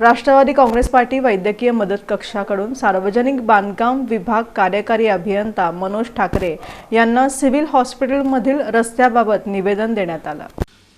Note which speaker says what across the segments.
Speaker 1: Rashtrawadi Congress party वैद्यकीय मदत कक्षाकडून सार्वजनिक बांधकाम विभाग कार्यकारी अभियंता मनोज ठाकरे यांना सिव्हिल हॉस्पिटलमधील रस्त्याबाबत निवेदन देण्यात आलं.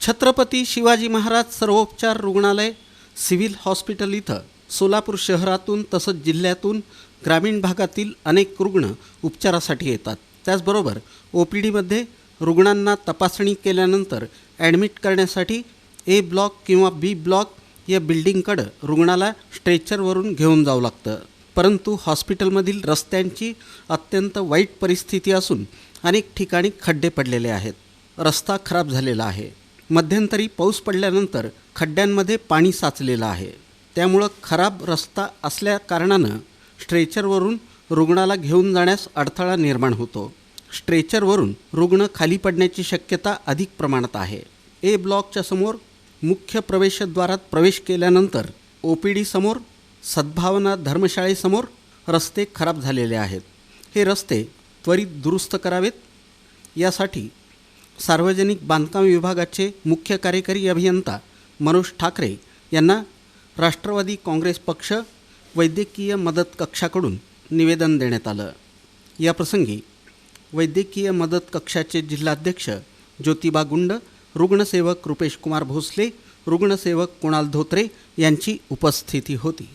Speaker 2: छत्रपती शिवाजी महाराज सर्वोपचार रुग्णालय सिव्हिल हॉस्पिटल इथं सोलापूर शहरातून तसंच जिल्ह्यातून ग्रामीण भागातील अनेक रुग्ण उपचारासाठी येतात. त्याचबरोबर ओ पी डीमध्ये रुग्णांना तपासणी केल्यानंतर ॲडमिट करण्यासाठी ए ब्लॉक किंवा बी ब्लॉक या बिल्डिंगकडं रुग्णाला स्ट्रेचरवरून घेऊन जावं लागतं. परंतु हॉस्पिटलमधील रस्त्यांची अत्यंत वाईट परिस्थिती असून अनेक ठिकाणी खड्डे पडलेले आहेत. रस्ता खराब झालेला आहे. मध्यंतरी पाऊस पडल्यानंतर खड्ड्यांमध्ये पाणी साचलेलं आहे. त्यामुळं खराब रस्ता असल्या कारणानं स्ट्रेचरवरून रुग्णाला घेऊन जाण्यास अडथळा निर्माण होतो. स्ट्रेचरवरून रुग्ण खाली पडण्याची शक्यता अधिक प्रमाणात आहे. ए ब्लॉकच्या समोर मुख्य प्रवेशद्वारात प्रवेश केल्यानंतर ओ पी डी समोर सद्भावना धर्मशाळेसमोर रस्ते खराब झालेले आहेत. हे रस्ते त्वरित दुरुस्त करावेत. यासाठी सार्वजनिक बांधकाम विभागाचे मुख्य कार्यकारी अभियंता मनोज ठाकरे यांना राष्ट्रवादी काँग्रेस पक्ष वैद्यकीय मदत कक्षाकडून निवेदन देण्यात आलं. याप्रसंगी वैद्यकीय मदत कक्षाचे जिल्हाध्यक्ष ज्योतिबा गुंड रुग्णसेवक रुपेश कुमार भोसले रुग्णसेवक कुणाल धोत्रे यांची उपस्थिती होती.